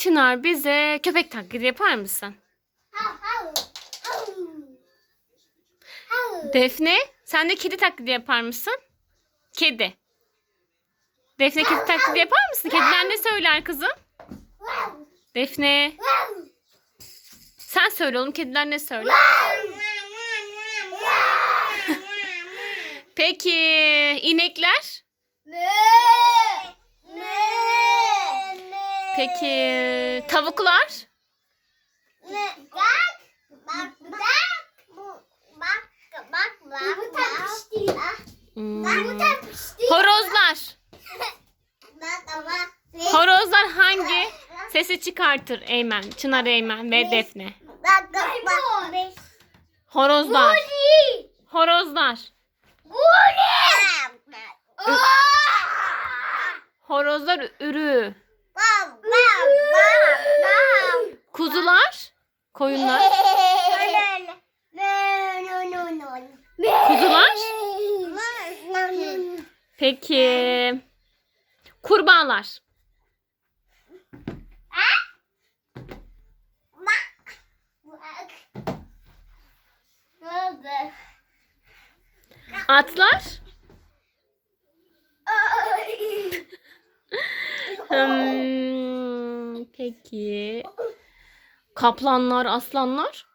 Çınar bize köpek taklidi yapar mısın? Defne sen de kedi taklidi yapar mısın? Kedi. Defne kedi taklidi yapar mısın? Kediler ne söyler kızım? Defne sen söyle oğlum kediler ne söyler? Peki inekler? Peki tavuklar? Hmm. Horozlar. Horozlar hangi? Sesi çıkartır Eymen, Çınar Eymen ve Defne? Horozlar. Horozlar. Horozlar ürü. Koyunlar? Kuzular? Peki. Kurbağalar. Atlar? Hmm, peki. Kaplanlar, aslanlar?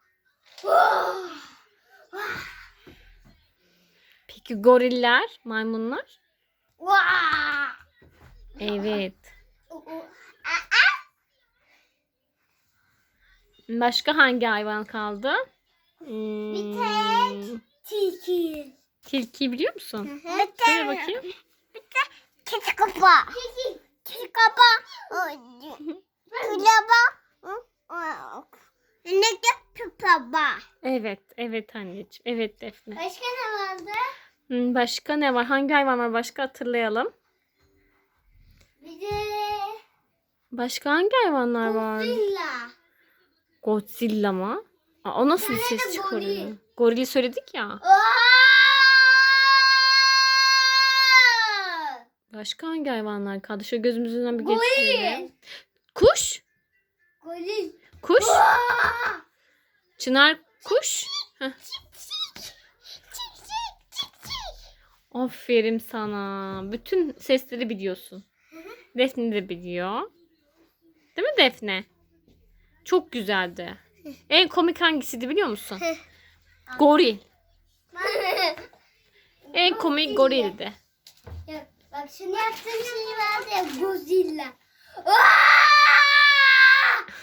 Peki goriller, maymunlar? Evet. Başka hangi hayvan kaldı? Hmm, tilki biliyor musun? Söyle bakayım. Keçi kapa. Keçi kapa. Kulaba. Ne baba. Evet, evet anneciğim. Evet Defne. Başka ne vardı? Hmm, Başka ne var? Hangi hayvan var? Başka hatırlayalım. Bir de Başka hangi hayvanlar var? Zilla. Godzilla mı? Aa, o nasıl bir tane de ses çıkarıyor? goril. Gorili söyledik ya. Başka hangi hayvanlar kaldı? Şöyle gözümüzden bir geçirelim. Kuş? Goril. Kuş? Çınar kuş? Heh. Aferin sana. Bütün sesleri biliyorsun. Defne de biliyor. Değil mi Defne? Çok güzeldi. En komik hangisiydi biliyor musun? Goril. En komik gorildi. Bak şunu yaptığım şey vardı ya Godzilla.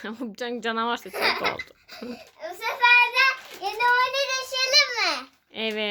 Can canavar sesi oldu. Bu sefer de yeni oyunu deşelim mi? Evet.